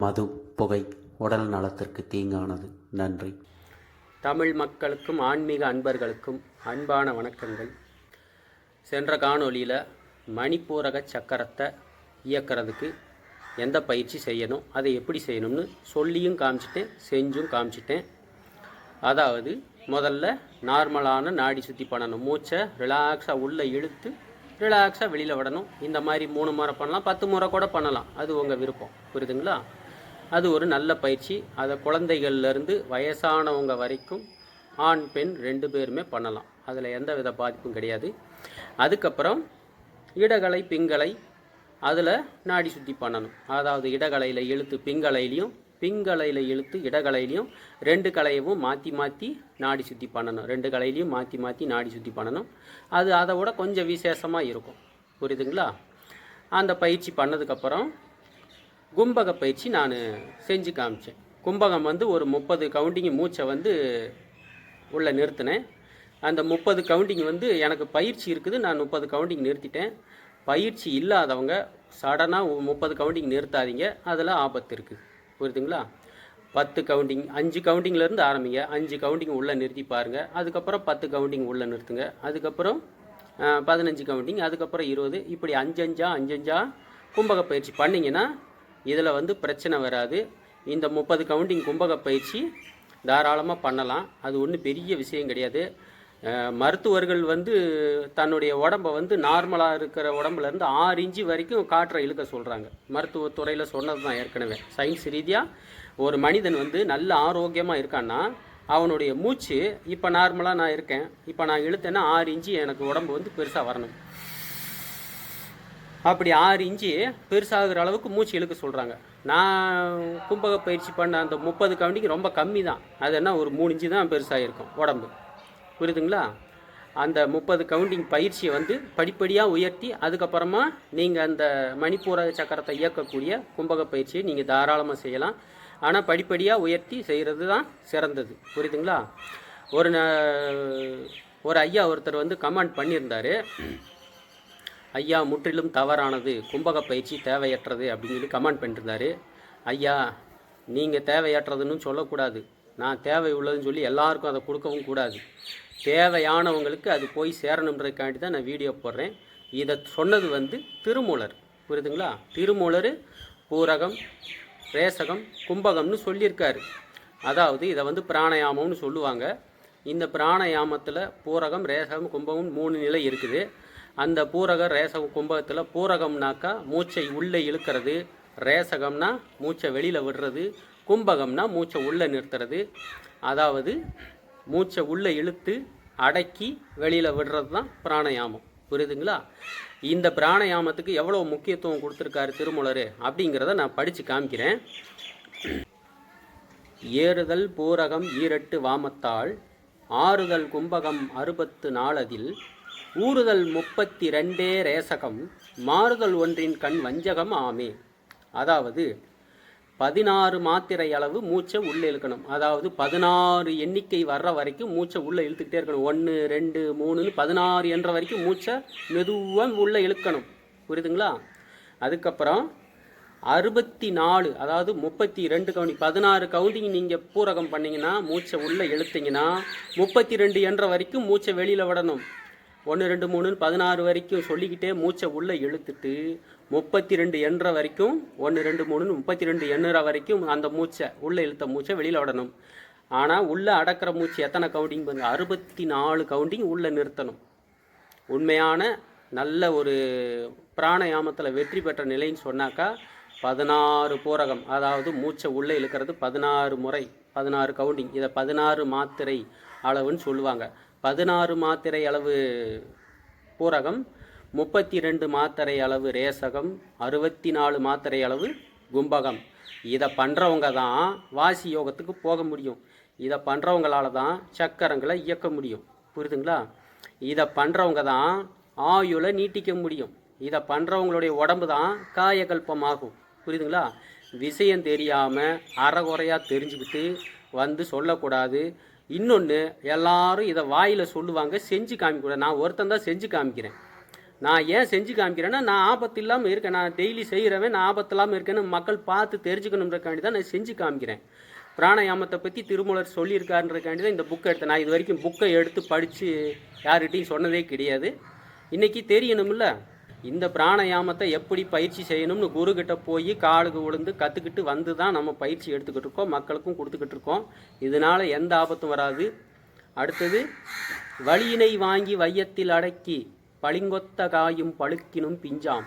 மது புகை உடல் நலத்திற்கு தீங்கானது. நன்றி. தமிழ் மக்களுக்கும் ஆன்மீக அன்பர்களுக்கும் அன்பான வணக்கங்கள். சென்ற காணொளியில் மணிப்பூரக சக்கரத்தை இயக்கிறதுக்கு எந்த பயிற்சி செய்யணும் அதை எப்படி செய்யணும்னு சொல்லியும் காமிச்சிட்டேன் செஞ்சும் காமிச்சிட்டேன். அதாவது முதல்ல நார்மலான நாடி சுற்றி பண்ணணும். மூச்சை ரிலாக்ஸாக உள்ளே இழுத்து ரிலாக்ஸாக வெளியில் விடணும். இந்த மாதிரி மூணு முறை பண்ணலாம் பத்து முறை கூட பண்ணலாம். அது உங்கள் விருப்பம். புரியுதுங்களா? அது ஒரு நல்ல பயிற்சி. அதை குழந்தைகள்லேருந்து வயசானவங்க வரைக்கும் ஆண் பெண் ரெண்டு பேருமே பண்ணலாம். அதில் எந்த வித பாதிப்பும் கிடையாது. அதுக்கப்புறம் இடகலை பிங்கலை அதில் நாடி சுத்தி பண்ணணும். அதாவது இடகலையில் இழுத்து பிங்கலையிலையும் பிங்கலையில் இழுத்து இடகலையிலையும் ரெண்டு கலையவும் மாற்றி மாற்றி நாடி சுத்தி பண்ணணும். ரெண்டு கலையிலையும் மாற்றி மாற்றி நாடி சுத்தி பண்ணணும். அது அதை விட கொஞ்சம் விசேஷமாக இருக்கும். புரியுதுங்களா? அந்த பயிற்சி பண்ணதுக்கப்புறம் கும்பக பயிற்சி நான் செஞ்சு காமிச்சேன். கும்பகம் வந்து ஒரு முப்பது கவுண்டிங் மூச்சை வந்து உள்ளே நிறுத்தினேன். அந்த முப்பது கவுண்டிங் வந்து எனக்கு பயிற்சி இருக்குது நான் முப்பது கவுண்டிங் நிறுத்திட்டேன். பயிற்சி இல்லாதவங்க சடனாக முப்பது கவுண்டிங் நிறுத்தாதீங்க அதில் ஆபத்து இருக்குது புரியுதுங்களா? பத்து கவுண்டிங் அஞ்சு கவுண்டிங்லேருந்து ஆரம்பிங்க. அஞ்சு கவுண்டிங் உள்ளே நிறுத்தி பாருங்கள் அதுக்கப்புறம் பத்து கவுண்டிங் உள்ளே நிறுத்துங்க. அதுக்கப்புறம் பதினஞ்சு கவுண்டிங் அதுக்கப்புறம் இருபது. இப்படி அஞ்சஞ்சா அஞ்சஞ்சா கும்பக பயிற்சி பண்ணிங்கன்னா இதில் வந்து பிரச்சனை வராது. இந்த முப்பது கவுண்டிங் கும்பக பயிற்சி தாராளமாக பண்ணலாம். அது ஒன்றும் பெரிய விஷயம் கிடையாது. மருத்துவர்கள் வந்து தன்னுடைய உடம்பை வந்து நார்மலாக இருக்கிற உடம்புலேருந்து ஆறு இன்ச்சு வரைக்கும் காற்றை இழுக்க சொல்கிறாங்க மருத்துவத்துறையில் சொன்னது தான் ஏற்கனவே. சயின்ஸ் ரீதியாக ஒரு மனிதன் வந்து நல்ல ஆரோக்கியமாக இருக்கான்னா அவனுடைய மூச்சு இப்போ நார்மலாக நான் இருக்கேன் இப்போ நான் இழுத்தேன்னா ஆறு இன்ச்சு எனக்கு உடம்பு வந்து பெருசாக வரணும். அப்படி ஆறு இன்ச்சு பெருசாகிற அளவுக்கு மூச்சு இழுக்க சொல்கிறாங்க நான் கும்பக பயிற்சி பண்ண அந்த முப்பது கவுண்டிக்கு ரொம்ப கம்மி தான். அது என்ன ஒரு மூணு இன்ச்சு தான் பெருசாக இருக்கும் உடம்பு. புரியுதுங்களா? அந்த முப்பது கவுண்டிங் பயிற்சியை வந்து படிப்படியாக உயர்த்தி அதுக்கப்புறமா நீங்கள் அந்த மணிப்பூர சக்கரத்தை இயக்கக்கூடிய கும்பக பயிற்சியை நீங்கள் தாராளமாக செய்யலாம். ஆனால் படிப்படியாக உயர்த்தி செய்கிறது தான் சிறந்தது. புரியுதுங்களா? ஒரு ந- ஒரு ஐயா ஒருத்தர் வந்து கமெண்ட் பண்ணியிருந்தாரு. ஐயா முற்றிலும் தவறானது. கும்பக பயிற்சி தேவையற்றது அப்படின்னு சொல்லி கமெண்ட் பண்ணிட்டுருந்தாரு. ஐயா நீங்கள் தேவையற்றதுன்னு சொல்லக்கூடாது. நான் தேவை உள்ளதுன்னு சொல்லி எல்லாருக்கும் அதை கொடுக்கவும் கூடாது. தேவையானவங்களுக்கு அது போய் சேரணுன்றதுக்காண்டி தான் நான் வீடியோ போடுறேன். இதை சொன்னது வந்து திருமூலர். புரியுதுங்களா? திருமூலர் பூரகம் ரேசகம் கும்பகம்னு சொல்லியிருக்காரு. அதாவது இதை வந்து பிராணயாமம்னு சொல்லுவாங்க. இந்த பிராணயாமத்தில் பூரகம் ரேசகம் கும்பகம் மூணு நிலை இருக்குது. அந்த பூரக ரேசகம் கும்பகத்தில் பூரகம்னாக்கா மூச்சை உள்ளே இழுக்கிறது. ரேசகம்னா மூச்சை வெளியில் விடுறது. கும்பகம்னா மூச்சை உள்ளே நிறுத்துறது. அதாவது மூச்சை உள்ளே இழுத்து அடக்கி வெளியில் விடுறது தான் பிராணயாமம். புரியுதுங்களா? இந்த பிராணயாமத்துக்கு எவ்வளோ முக்கியத்துவம் கொடுத்துருக்காரு திருமூலர் அப்படிங்கிறத நான் படித்து காமிக்கிறேன். ஏறுதல் பூரகம் ஈரட்டு வாமத்தாள் ஆறுதல் கும்பகம் அறுபத்து நாளதில் ஊறுதல் முப்பத்தி ரெண்டே ரேசகம் மாறுதல் ஒன்றின் கண் வஞ்சகம் ஆமே. அதாவது பதினாறு மாத்திரை அளவு மூச்சை உள்ளே இழுக்கணும். அதாவது பதினாறு எண்ணிக்கை வர்ற வரைக்கும் மூச்சை உள்ளே இழுத்துக்கிட்டே இருக்கணும். ஒன்று ரெண்டு மூணுன்னு பதினாறு என்ற வரைக்கும் மூச்சை மெதுவாக உள்ளே இழுக்கணும். புரியுதுங்களா? அதுக்கப்புறம் அறுபத்தி நாலு அதாவது முப்பத்தி ரெண்டு கவுனி பதினாறு கவுண்டிங் நீங்கள் பூரகம் பண்ணீங்கன்னா மூச்சை உள்ளே இழுத்தீங்கன்னா முப்பத்தி ரெண்டு என்ற வரைக்கும் மூச்சை வெளியில் விடணும். ஒன்று ரெண்டு மூணுன்னு பதினாறு வரைக்கும் சொல்லிக்கிட்டே மூச்சை உள்ளே இழுத்துட்டு முப்பத்தி ரெண்டு எண்ற வரைக்கும் ஒன்று ரெண்டு மூணுன்னு முப்பத்தி ரெண்டு எண்ணுற வரைக்கும் அந்த மூச்சை உள்ளே இழுத்த மூச்சை வெளியில் விடணும். ஆனால் உள்ளே அடக்கிற மூச்சு எத்தனை கவுண்டிங் பாருங்க? அறுபத்தி நாலு கவுண்டிங் உள்ளே நிறுத்தணும். உண்மையான நல்ல ஒரு பிராணயாமத்தில் வெற்றி பெற்ற நிலைன்னு சொன்னாக்கா பதினாறு பூரகம் அதாவது மூச்சை உள்ளே இழுக்கிறது பதினாறு முறை பதினாறு கவுண்டிங் இதை பதினாறு மாத்திரை அளவுன்னு சொல்லுவாங்க. பதினாறு மாத்திரை அளவு பூரகம் முப்பத்தி ரெண்டு மாத்திரை அளவு ரேசகம் அறுபத்தி நாலு மாத்திரை அளவு கும்பகம். இதை பண்ணுறவங்க தான் வாசி யோகத்துக்கு போக முடியும். இதை பண்ணுறவங்களால தான் சக்கரங்களை இயக்க முடியும். புரியுதுங்களா இதை பண்ணுறவங்க தான் ஆயுளை நீட்டிக்க முடியும். இதை பண்ணுறவங்களுடைய உடம்பு தான் காயகல்பமாகும். புரியுதுங்களா விஷயம் தெரியாமல் அறகுறையாக தெரிஞ்சுக்கிட்டு வந்து சொல்லக்கூடாது. இன்னொன்று எல்லாரும் இதை வாயில் சொல்லுவாங்க செஞ்சு காமிக்கூடாது நான் ஒருத்தன் தான் செஞ்சு காமிக்கிறேன். நான் ஏன் செஞ்சு காமிக்கிறேன்னா நான் ஆபத்து இல்லாமல் இருக்கேன். நான் டெய்லி செய்கிறவன் நான் ஆபத்து இல்லாமல் இருக்கேன்னு மக்கள் பார்த்து தெரிஞ்சுக்கணுன்றக்காண்டி தான் நான் செஞ்சு காமிக்கிறேன். பிராணாயாமத்தை பற்றி திருமூலர் சொல்லியிருக்காருன்றக்காண்டி தான் இந்த புக்கை எடுத்தேன். நான் இது வரைக்கும் புக்கை எடுத்து படித்து யார்கிட்டையும் சொன்னதே கிடையாது. இன்றைக்கி தெரியணும்ல? இந்த பிராணயாமத்தை எப்படி பயிற்சி செய்யணும்னு குருக்கிட்ட போய் காலுக்கு விழுந்து கற்றுக்கிட்டு வந்து தான் நம்ம பயிற்சி எடுத்துக்கிட்டு இருக்கோம் மக்களுக்கும் கொடுத்துக்கிட்டு இருக்கோம். இதனால் எந்த ஆபத்தும் வராது. அடுத்தது வழியினை வாங்கி வையத்தில் அடக்கி பளிங்கொத்த காயும் பழுக்கினும் பிஞ்சாம்.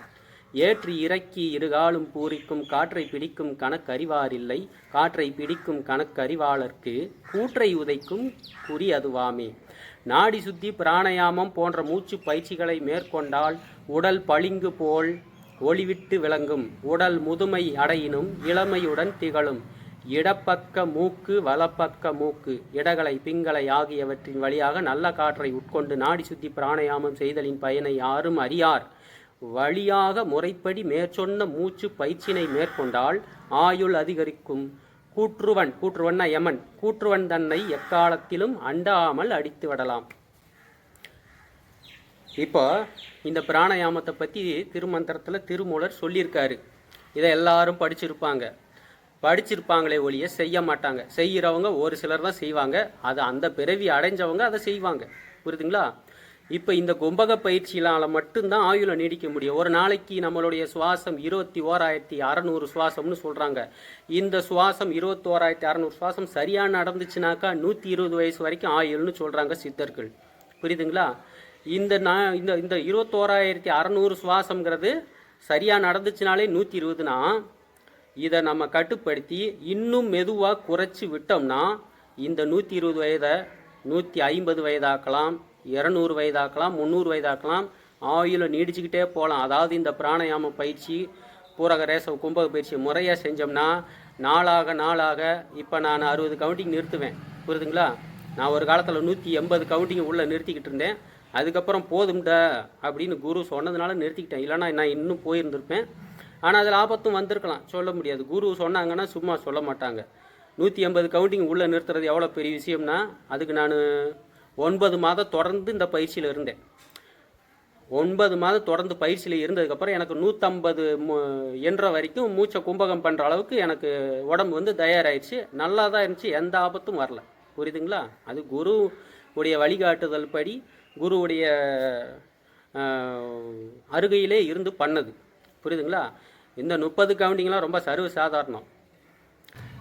ஏற்றி இறக்கி இருகாலும் பூரிக்கும் காற்றை பிடிக்கும் கணக்கறிவாரில்லை. காற்றை பிடிக்கும் கணக்கறிவாளர்க்கு கூற்றை உதைக்கும் குறி அதுவாமே. நாடி சுத்தி பிராணயாமம் போன்ற மூச்சு பயிற்சிகளை மேற்கொண்டால் உடல் பளிங்கு போல் ஒளிவிட்டு விளங்கும். உடல் முதுமை அடையினும் இளமையுடன் திகழும். இடப்பக்க மூக்கு வலப்பக்க மூக்கு இடகலை பிங்களை ஆகியவற்றின் வழியாக நல்ல காற்றை உட்கொண்டு நாடி சுத்தி பிராணயாமம் செய்தலின் பயனை யாரும் அறியார். வழியாக முறைப்படி மேற்சொன்ன மூச்சு பயிற்சினை மேற்கொண்டால் ஆயுள் அதிகரிக்கும். கூற்றுவன் கூற்றுவன்னா யமன். கூற்றுவன் தன்னை எக்காலத்திலும் அண்டாமல் அடித்து விடலாம். இப்போ இந்த பிராணாயாமத்தை பற்றி திருமந்திரத்தில் திருமூலர் சொல்லியிருக்காரு. இதை எல்லாரும் படிச்சிருப்பாங்க. படிச்சிருப்பாங்களே ஒழிய செய்ய மாட்டாங்க. செய்கிறவங்க ஒரு சிலர் தான் செய்வாங்க. அது அந்த பிறவி அடைஞ்சவங்க அதை செய்வாங்க. புரியுதுங்களா? இப்போ இந்த கும்பக பயிற்சியினால் மட்டும்தான் ஆயுளை நீடிக்க முடியும். ஒரு நாளைக்கு நம்மளுடைய சுவாசம் இருபத்தி ஓராயிரத்தி அறநூறு சுவாசம்னு சொல்கிறாங்க இந்த சுவாசம் இருபத்தோராயிரத்தி அறநூறு சுவாசம் சரியாக நடந்துச்சுனாக்கா நூற்றி இருபது வயசு வரைக்கும் ஆயுள்னு சொல்கிறாங்க சித்தர்கள். புரியுதுங்களா? இந்த நான் இந்த இந்த இருபத்தோராயிரத்தி அறநூறு சுவாசம்ங்கிறது சரியாக நடந்துச்சுனாலே நூற்றி இருபதுனா இதை நம்ம கட்டுப்படுத்தி இன்னும் மெதுவாக குறைச்சி விட்டோம்னா இந்த நூற்றி இருபது வயதை நூற்றி ஐம்பது வயதாக்கலாம். இரநூறு வயதாக்கலாம் முந்நூறு வயதாக்கலாம். ஆயுளை நீடிச்சுக்கிட்டே போகலாம். அதாவது இந்த பிராணயாம பயிற்சி பூரக ரேச கும்பக பயிற்சி முறையாக செஞ்சோம்னா நாளாக நாளாக இப்போ நான் அறுபது கவுண்டிங் நிறுத்துவேன். புரியுதுங்களா? நான் ஒரு காலத்தில் நூற்றி எண்பது கவுண்டிங் உள்ளே நிறுத்திக்கிட்டு இருந்தேன். அதுக்கப்புறம் போதும்டா அப்படின்னு குரு சொன்னதுனால நிறுத்திக்கிட்டேன். இல்லைன்னா நான் இன்னும் போயிருந்திருப்பேன். ஆனால் அதில் ஆபத்தும் வந்திருக்கலாம். சொல்ல முடியாது. குரு சொன்னாங்கன்னா சும்மா சொல்ல மாட்டாங்க. நூற்றி எண்பது கவுண்டிங் உள்ளே நிறுத்துறது எவ்வளோ பெரிய விஷயம்னா அதுக்கு நான் ஒன்பது மாதம் தொடர்ந்து இந்த பயிற்சியில் இருந்தேன். ஒன்பது மாதம் தொடர்ந்து பயிற்சியில் இருந்ததுக்கப்புறம் எனக்கு நூற்றம்பது என்ற வரைக்கும் மூச்சை கும்பகம் பண்ணுற அளவுக்கு எனக்கு உடம்பு வந்து தயாராகிடுச்சு நல்லா தான் இருந்துச்சு. எந்த ஆபத்தும் வரல. புரியுதுங்களா? அது குரு உடைய வழிகாட்டுதல் படி குருவுடைய அருகையிலே இருந்து பண்ணது. புரியுதுங்களா? இந்த முப்பது கவுண்டிங்லாம் ரொம்ப சர்வ சாதாரணம்.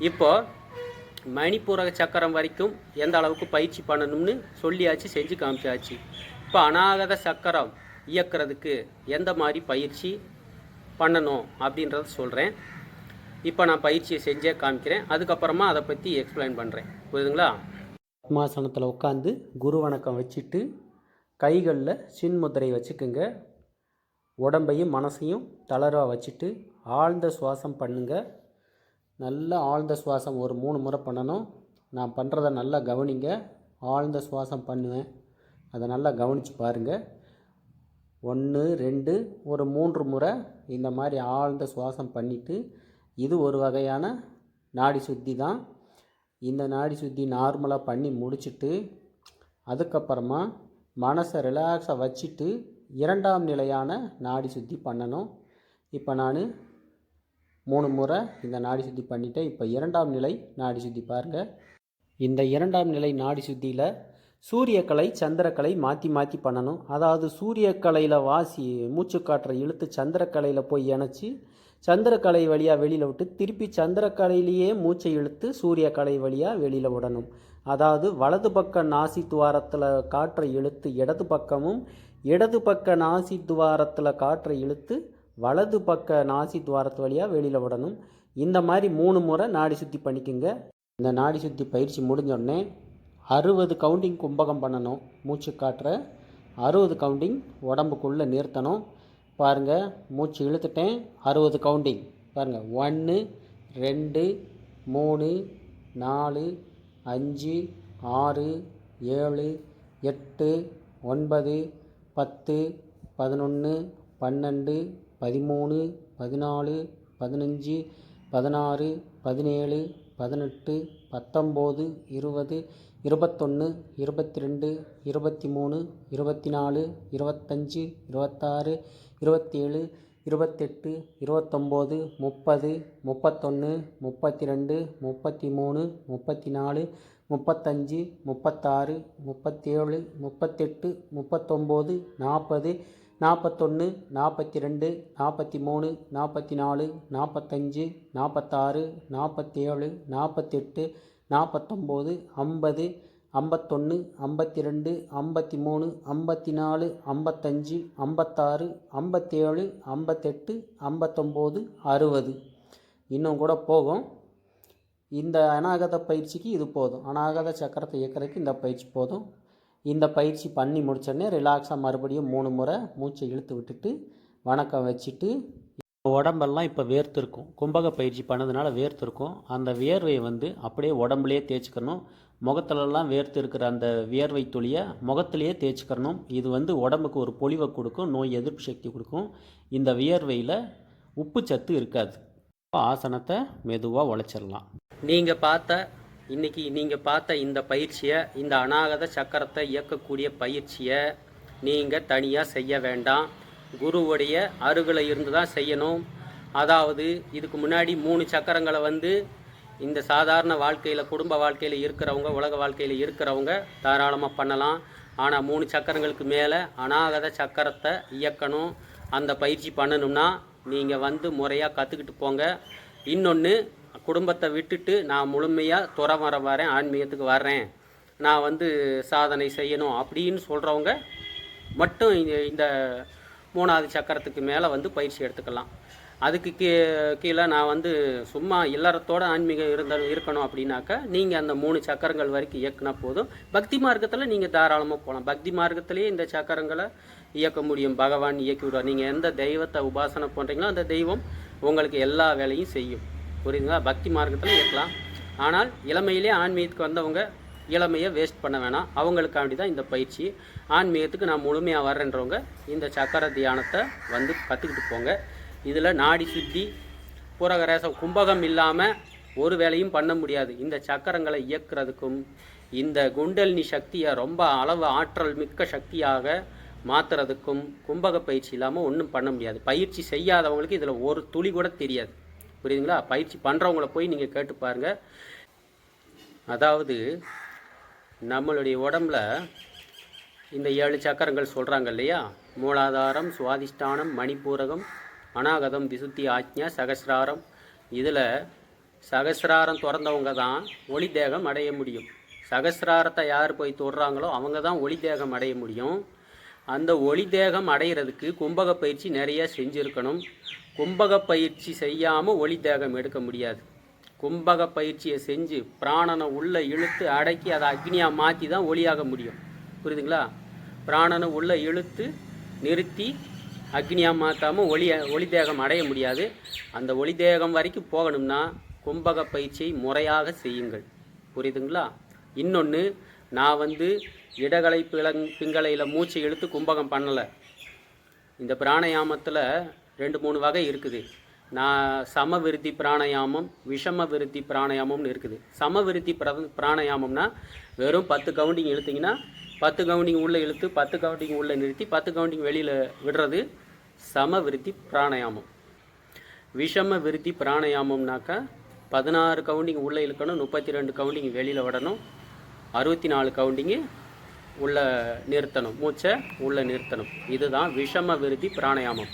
இப்போது மணிப்பூரக சக்கரம் வரைக்கும் எந்த அளவுக்கு பயிற்சி பண்ணணும்னு சொல்லியாச்சு செஞ்சு காமிச்சாச்சு. இப்போ அநாகத சக்கரம் இயக்கிறதுக்கு எந்த மாதிரி பயிற்சி பண்ணணும் அப்படின்றத சொல்கிறேன் இப்போ நான் பயிற்சியை செஞ்சே காமிக்கிறேன். அதுக்கப்புறமா அதை பற்றி எக்ஸ்பிளைன் பண்ணுறேன் புரியுதுங்களா? பத்மாசனத்தில் உட்காந்து குரு வணக்கம் வச்சுட்டு கைகளில் சின்முத்திரை வச்சுக்குங்க. உடம்பையும் மனசையும் தளர்வாக வச்சுட்டு ஆழ்ந்த சுவாசம் பண்ணுங்கள் நல்லா ஆழ்ந்த சுவாசம் ஒரு மூணு முறை பண்ணணும். நான் பண்ணுறத நல்லா கவனிங்க. ஆழ்ந்த சுவாசம் பண்ணுவேன். அதை நல்லா கவனித்து பாருங்கள் ஒன்று ரெண்டு ஒரு மூன்று முறை இந்த மாதிரி ஆழ்ந்த சுவாசம் பண்ணிவிட்டு இது ஒரு வகையான நாடி சுத்தி தான். இந்த நாடி சுத்தி நார்மலாக பண்ணி முடிச்சுட்டு அதுக்கப்புறமா மனசை ரிலாக்ஸாக வச்சுட்டு இரண்டாம் நிலையான நாடி சுத்தி பண்ணணும். இப்போ நான் மூணு முறை இந்த நாடி சுத்தி பண்ணிவிட்டு இப்போ இரண்டாம் நிலை நாடி சுத்தி பாருங்கள் இந்த இரண்டாம் நிலை நாடி சுத்தியில் சூரியக்கலை சந்திரக்கலை மாற்றி மாற்றி பண்ணணும். அதாவது சூரியக்கலையில் வாசி மூச்சுக்காற்றை இழுத்து சந்திரக்கலையில் போய் இணைச்சி சந்திரக்கலை வழியாக வெளியில் விட்டு திருப்பி சந்திரக்கலையிலேயே மூச்சை இழுத்து சூரியக்கலை வழியாக வெளியில் விடணும். அதாவது வலது பக்க நாசி துவாரத்தில் காற்றை இழுத்து இடது பக்கமும் இடது பக்க நாசி துவாரத்தில் காற்றை இழுத்து வலது பக்க நாசி துவாரத்து வழியாக வெளியில் விடணும் இந்த மாதிரி மூணு முறை நாடி சுத்தி பண்ணிக்கோங்க. இந்த நாடி சுத்தி பயிற்சி முடிஞ்சோடனே அறுபது கவுண்டிங் கும்பகம் பண்ணணும். மூச்சு காட்டுற. அறுபது கவுண்டிங் உடம்புக்குள்ளே நிறுத்தணும். பாருங்கள் மூச்சு இழுத்துட்டேன். அறுபது கவுண்டிங் பாருங்கள் ஒன்று ரெண்டு மூணு நாலு அஞ்சு ஆறு ஏழு எட்டு ஒன்பது பத்து பதினொன்று பன்னெண்டு பதிமூணு பதினாலு பதினஞ்சு பதினாறு பதினேழு பதினெட்டு பத்தொம்போது இருபது இருபத்தொன்று இருபத்தி ரெண்டு இருபத்தி மூணு இருபத்தி நாலு இருபத்தஞ்சி இருபத்தாறு இருபத்தேழு இருபத்தெட்டு இருபத்தொம்போது முப்பது முப்பத்தொன்று முப்பத்தி ரெண்டு முப்பத்தி மூணு முப்பத்தி நாலு முப்பத்தஞ்சு முப்பத்தாறு முப்பத்தேழு முப்பத்தெட்டு முப்பத்தொம்போது நாற்பது நாற்பத்தொன்று நாற்பத்தி ரெண்டு நாற்பத்தி மூணு நாற்பத்தி நாலு நாற்பத்தஞ்சு நாற்பத்தாறு நாற்பத்தேழு நாற்பத்தெட்டு நாற்பத்தொம்போது ஐம்பது ஐம்பத்தொன்று ஐம்பத்தி ரெண்டு ஐம்பத்தி மூணு ஐம்பத்தி நாலு ஐம்பத்தஞ்சு ஐம்பத்தாறு ஐம்பத்தேழு ஐம்பத்தெட்டு ஐம்பத்தொம்போது அறுபது. இன்னும் கூட போகும். இந்த அநாகத பயிற்சிக்கு இது போதும். அநாகத சக்கரத்தை இயக்கிறதுக்கு இந்த பயிற்சி போதும். இந்த பயிற்சி பண்ணி முடித்தோடனே ரிலாக்ஸாக மறுபடியும் மூணு முறை மூச்சை இழுத்து விட்டுட்டு வணக்கம் வச்சுட்டு உடம்பெல்லாம் இப்போ வேர்த்திருக்கும். கும்பக பயிற்சி பண்ணதுனால வேர்த்திருக்கும். அந்த வியர்வையை வந்து அப்படியே உடம்புலையே தேய்ச்சிக்கணும். முகத்துலலாம் வேர்த்து இருக்கிற அந்த வியர்வை துளியை முகத்திலேயே தேய்ச்சிக்கிறணும் இது வந்து உடம்புக்கு ஒரு பொலிவை கொடுக்கும் நோய் எதிர்ப்பு சக்தி கொடுக்கும். இந்த வியர்வையில் உப்பு சத்து இருக்காது. ஆசனத்தை மெதுவாக உழைச்சிடலாம். நீங்கள் பார்த்த இன்னைக்கு நீங்கள் பார்த்த இந்த பயிற்சியை இந்த அநாகத சக்கரத்தை இயக்கக்கூடிய பயிற்சியை நீங்கள் தனியாக செய்ய வேண்டாம். குருவுடைய அருகில் இருந்து தான் செய்யணும். அதாவது இதுக்கு முன்னாடி மூணு சக்கரங்களை வந்து இந்த சாதாரண வாழ்க்கையில் குடும்ப வாழ்க்கையில் இருக்கிறவங்க உலக வாழ்க்கையில் இருக்கிறவங்க தாராளமாக பண்ணலாம். ஆனால் மூணு சக்கரங்களுக்கு மேலே அநாகத சக்கரத்தை இயக்கணும். அந்த பயிற்சி பண்ணணும்னா நீங்கள் வந்து முறையாக கற்றுக்கிட்டு போங்க. இன்னொன்று குடும்பத்தை விட்டுட்டு நான் முழுமையாக துறவர வரேன் ஆன்மீகத்துக்கு வர்றேன். நான் வந்து சாதனை செய்யணும் அப்படின்னு சொல்கிறவங்க மட்டும் இந்த இந்த மூணாவது சக்கரத்துக்கு மேலே வந்து பயிற்சி எடுத்துக்கலாம். அதுக்கு கீ கீழே நான் வந்து சும்மா இல்லறத்தோட ஆன்மீகம் இருந்த இருக்கணும் அப்படின்னாக்கா நீங்கள் அந்த மூணு சக்கரங்கள் வரைக்கும் இயக்குனா போதும். பக்தி மார்க்கத்தில் நீங்கள் தாராளமாக போகலாம் பக்தி மார்க்கத்திலேயே இந்த சக்கரங்களை இயக்க முடியும். பகவான் இயக்கி விடுவார். நீங்கள் எந்த தெய்வத்தை உபாசனை பண்ணுறீங்களோ அந்த தெய்வம் உங்களுக்கு எல்லா வேலையும் செய்யும். புரியுதுங்களா? பக்தி மார்க்கத்தில் இருக்கலாம். ஆனால் இளமையிலே ஆன்மீகத்துக்கு வந்தவங்க இளமையை வேஸ்ட் பண்ண வேணாம். அவங்களுக்காண்டி தான் இந்த பயிற்சி. ஆன்மீகத்துக்கு நான் முழுமையாக வர்றேன்றவங்க இந்த சக்கர தியானத்தை வந்து கற்றுக்கிட்டு போங்க. இதில் நாடி சுத்தி புறகரேசம் கும்பகம் இல்லாமல் ஒரு வேலையும் பண்ண முடியாது. இந்த சக்கரங்களை இயக்குறதுக்கும் இந்த குண்டலினி சக்தியை ரொம்ப அளவு ஆற்றல் மிக்க சக்தியாக மாற்றுறதுக்கும் கும்பக பயிற்சி இல்லாமல் ஒன்றும் பண்ண முடியாது. பயிற்சி செய்யாதவங்களுக்கு இதில் ஒரு துளி கூட தெரியாது. புரியுதுங்களா? பயிற்சி பண்ணுறவங்கள போய் நீங்கள் கேட்டு பாருங்கள் அதாவது நம்மளுடைய உடம்புல இந்த ஏழு சக்கரங்கள் சொல்கிறாங்க இல்லையா? மூலாதாரம் சுவாதிஷ்டானம் மணிப்பூரகம் அனாகதம் விசுத்தி ஆக்ஞா சகசிராரம். இதில் சகசிராரம் திறந்தவங்க தான் ஒளி தேகம் அடைய முடியும். சகசிராரத்தை யார் போய் தொடுறாங்களோ அவங்க தான் ஒளி தேகம் அடைய முடியும். அந்த ஒளி தேகம் அடைகிறதுக்கு கும்பக பயிற்சி நிறைய செஞ்சுருக்கணும். கும்பக பயிற்சி செய்யாமல் ஒளி தேகம் எடுக்க முடியாது. கும்பக பயிற்சியை செஞ்சு பிராணனை உள்ளே இழுத்து அடக்கி அதை அக்னியாக மாற்றி தான் ஒளியாக முடியும். புரியுதுங்களா? பிராணனை உள்ளே இழுத்து நிறுத்தி அக்னியாக மாற்றாமல் ஒளி ஒளி தேகம் அடைய முடியாது. அந்த ஒளி தேகம் வரைக்கும் போகணும்னா கும்பக பயிற்சியை முறையாக செய்யுங்கள். புரியுதுங்களா? இன்னொன்று நான் வந்து இடகலை பிளங் பிங்களையில் மூச்சை இழுத்து கும்பகம் பண்ணலை. இந்த பிராணயாமத்தில் ரெண்டு மூணு வகை இருக்குது. நான் சமவிருத்தி பிராணாயாமம் பிராணயாமம் விஷம விருத்தி பிராணயாமம்னு இருக்குது. சமவிருத்தி பிர பிராணயாமம்னா வெறும் பத்து கவுண்டிங் இழுத்தீங்கன்னா பத்து கவுண்டிங் உள்ளே இழுத்து பத்து கவுண்டிங் உள்ளே நிறுத்தி பத்து கவுண்டிங் வெளியில் விடுறது சமவிருத்தி பிராணாயாமம். பிராணயாமம் விஷம விருத்தி பிராணயாமம்னாக்கா பதினாறு கவுண்டிங் உள்ளே இழுக்கணும் முப்பத்தி ரெண்டு கவுண்டிங் வெளியில் விடணும் அறுபத்தி நாலு கவுண்டிங்கு உள்ளே நிறுத்தணும் மூச்சை உள்ளே நிறுத்தணும். இதுதான் விஷம விருத்தி பிராணயாமம்.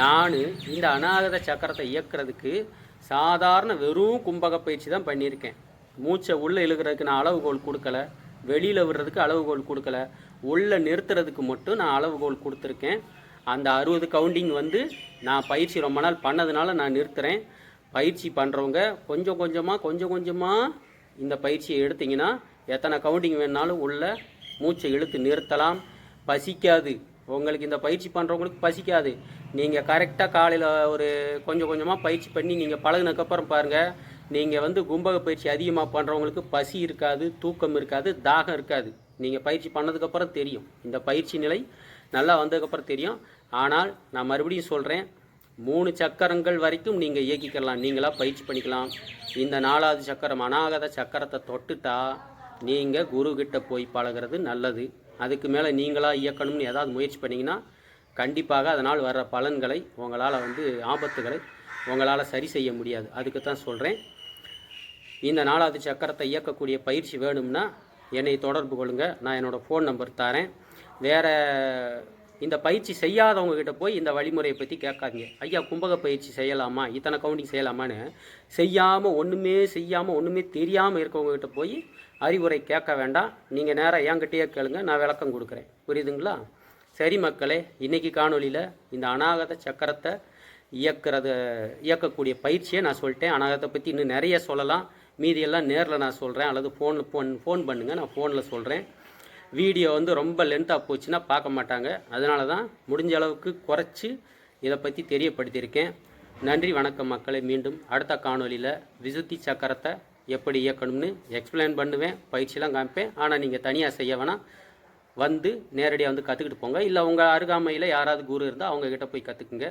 நான் இந்த அநாகத சக்கரத்தை இயக்கிறதுக்கு சாதாரண வெறும் கும்பக பயிற்சி தான் பண்ணியிருக்கேன். மூச்சை உள்ளே இழுக்கிறதுக்கு நான் அளவுகோல் கொடுக்கல வெளியில் விடுறதுக்கு அளவுகோல் கொடுக்கல உள்ளே நிறுத்துறதுக்கு மட்டும் நான் அளவுகோல் கொடுத்துருக்கேன். அந்த அறுபது கவுண்டிங் வந்து நான் பயிற்சி ரொம்ப நாள் பண்ணதுனால நான் நிறுத்துகிறேன் பயிற்சி பண்ணுறவங்க கொஞ்சம் கொஞ்சமாக கொஞ்சம் கொஞ்சமாக இந்த பயிற்சியை எடுத்திங்கன்னா எத்தனை கவுண்டிங் வேணுனாலும் உள்ள மூச்சை இழுத்து நிறுத்தலாம். பசிக்காது. உங்களுக்கு இந்த பயிற்சி பண்ணுறவங்களுக்கு பசிக்காது. நீங்கள் கரெக்டாக காலையில் ஒரு கொஞ்சம் கொஞ்சமாக பயிற்சி பண்ணி நீங்கள் பழகுனதுக்கப்புறம் பாருங்கள் நீங்கள் வந்து கும்பக பயிற்சி அதிகமாக பண்ணுறவங்களுக்கு பசி இருக்காது தூக்கம் இருக்காது தாகம் இருக்காது. நீங்கள் பயிற்சி பண்ணதுக்கப்புறம் தெரியும். இந்த பயிற்சி நிலை நல்லா வந்ததுக்கப்புறம் தெரியும். ஆனால் நான் மறுபடியும் சொல்கிறேன் மூணு சக்கரங்கள் வரைக்கும் நீங்கள் இயக்கிக்கலாம். நீங்களாக பயிற்சி பண்ணிக்கலாம். இந்த நாலாவது சக்கரம் அநாகத சக்கரத்தை தொட்டுட்டா நீங்கள் குரு போய் பழகிறது நல்லது. அதுக்கு மேலே நீங்களாக இயக்கணும்னு ஏதாவது முயற்சி பண்ணிங்கன்னா கண்டிப்பாக அதனால் வர்ற பலன்களை உங்களால் வந்து ஆபத்துகளை உங்களால் சரி செய்ய முடியாது. அதுக்கு தான் சொல்கிறேன் இந்த நாலாவது சக்கரத்தை இயக்கக்கூடிய பயிற்சி வேணும்னா என்னை தொடர்பு கொள்ளுங்க. நான் என்னோடய ஃபோன் நம்பர் தரேன் வேறு இந்த பயிற்சி செய்யாதவங்கக்கிட்ட போய் இந்த வழிமுறையை பற்றி கேட்காதீங்க. ஐயா கும்பக பயிற்சி செய்யலாமா? இத்தனை கவுண்டிங் செய்யலாமான்னு செய்யாமல் ஒன்றுமே செய்யாமல் ஒன்றுமே தெரியாமல் இருக்கவங்கக்கிட்ட போய் அறிவுரை கேட்க வேண்டாம். நீங்கள் நேராக என்கிட்டயே கேளுங்க. நான் விளக்கம் கொடுக்குறேன். புரியுதுங்களா? சரி மக்களே இன்றைக்கி காணொலியில் இந்த அநாகத சக்கரத்தை இயக்கிறது இயக்கக்கூடிய பயிற்சியை நான் சொல்லிட்டேன். அநாகத்தை பற்றி இன்னும் நிறைய சொல்லலாம். மீதியெல்லாம் நேரில் நான் சொல்கிறேன் அல்லது ஃபோனில் ஃபோன் ஃபோன் பண்ணுங்கள் நான் ஃபோனில் சொல்கிறேன் வீடியோ வந்து ரொம்ப லென்த்தாக போச்சுன்னா பார்க்க மாட்டாங்க. அதனால தான் முடிஞ்ச அளவுக்கு குறைச்சி இதை பற்றி தெரியப்படுத்தியிருக்கேன். நன்றி வணக்கம் மக்களை. மீண்டும் அடுத்த காணொலியில் விசுத்தி சக்கரத்தை எப்படி இயக்கணும்னு எக்ஸ்பிளைன் பண்ணுவேன். பயிற்சிலாம் காமிப்பேன். ஆனால் நீங்கள் தனியாக செய்ய வேணாம். வந்து நேரடியாக வந்து கற்றுக்கிட்டு போங்க. இல்லை உங்கள் அருகாமையில் யாராவது குரு இருந்தால் அவங்கக்கிட்ட போய் கற்றுக்குங்க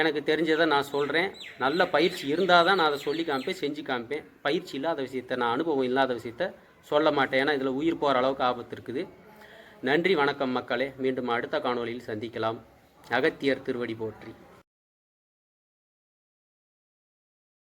எனக்கு தெரிஞ்சதை நான் சொல்கிறேன் நல்ல பயிற்சி இருந்தால் தான் நான் அதை சொல்லி காமிப்பேன் செஞ்சு காமிப்பேன். பயிற்சி இல்லாத விஷயத்த நான் அனுபவம் இல்லாத விஷயத்த சொல்ல மாட்டேன். ஏன்னா இதில் உயிர் போகிற அளவுக்கு ஆபத்து இருக்குது. நன்றி வணக்கம் மக்களே. மீண்டும் அடுத்த காணொளியில் சந்திக்கலாம். அகத்தியர் திருவடி போற்றி.